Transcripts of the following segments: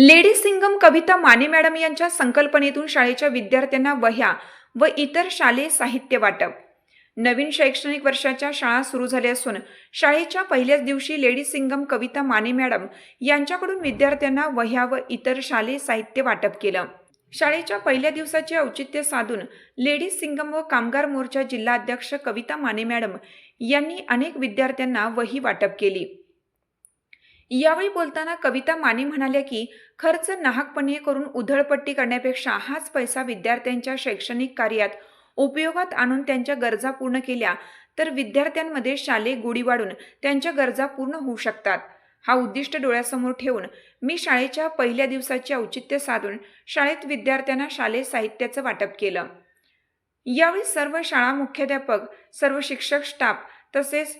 Lady Singam Kavita Mane madam यांच्या संकल्पनेतून शाळेच्या विद्यार्थ्यांना वह्या व इतर शालेय साहित्य वाटप. नवीन शैक्षणिक वर्षाच्या शाळा सुरू झाल्या असून शाळेच्या पहिल्याच दिवशी लेडी सिंगम कविता माने मॅडम यांच्याकडून विद्यार्थ्यांना वह्या व इतर शालेय साहित्य वाटप केलं. शाळेच्या पहिल्या दिवसाचे औचित्य साधून लेडीज सिंगम व कामगार मोर्चा जिल्हाध्यक्ष कविता माने मॅडम यांनी अनेक विद्यार्थ्यांना वही वाटप केली. यावेळी बोलताना कविता माने म्हणाल्या की खर्च नाहकपणे करून उधळपट्टी करण्यापेक्षा हाच पैसा विद्यार्थ्यांच्या शैक्षणिक कार्यात उपयोगात आणून त्यांच्या गरजा पूर्ण केल्या तर विद्यार्थ्यांमध्ये शालेय गोडी वाढून त्यांच्या गरजा पूर्ण होऊ शकतात. हा उद्दिष्ट डोळ्यासमोर ठेवून मी शाळेच्या पहिल्या दिवसाचे औचित्य साधून शाळेत विद्यार्थ्यांना शालेय साहित्याचं वाटप केलं. यावेळी सर्व शाळा मुख्याध्यापक सर्व शिक्षक स्टाफ तसेच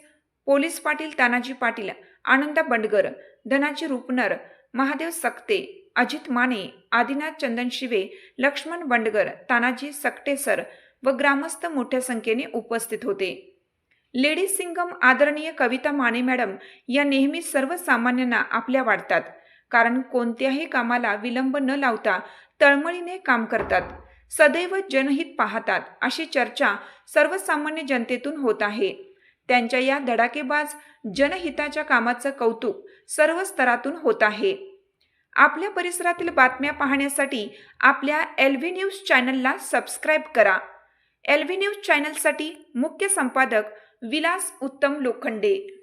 पोलीस पाटील तानाजी पाटील आनंदा बंडगर धनाजी रुपनर महादेव सकते अजित माने आदिनाथ चंदन शिवे लक्ष्मण बंडगर तानाजी सकटेसर व ग्रामस्थ मोठ्या संख्येने उपस्थित होते. लेडीज सिंगम आदरणीय कविता माने मॅडम या नेहमी सर्वसामान्यांना आपल्या वाटतात कारण कोणत्याही कामाला विलंब न लावता तळमळीने काम करतात. सदैव जनहित पाहतात अशी चर्चा सर्वसामान्य जनतेतून होत आहे. त्यांच्या या धडाकेबाज जनहिताच्या कामाचं कौतुक सर्व स्तरातून होत आहे. आपल्या परिसरातील बातम्या पाहण्यासाठी आपल्या एल व्ही न्यूज चॅनलला सबस्क्राईब करा. एल व्ही न्यूज चॅनलसाठी मुख्य संपादक विलास उत्तम लोखंडे.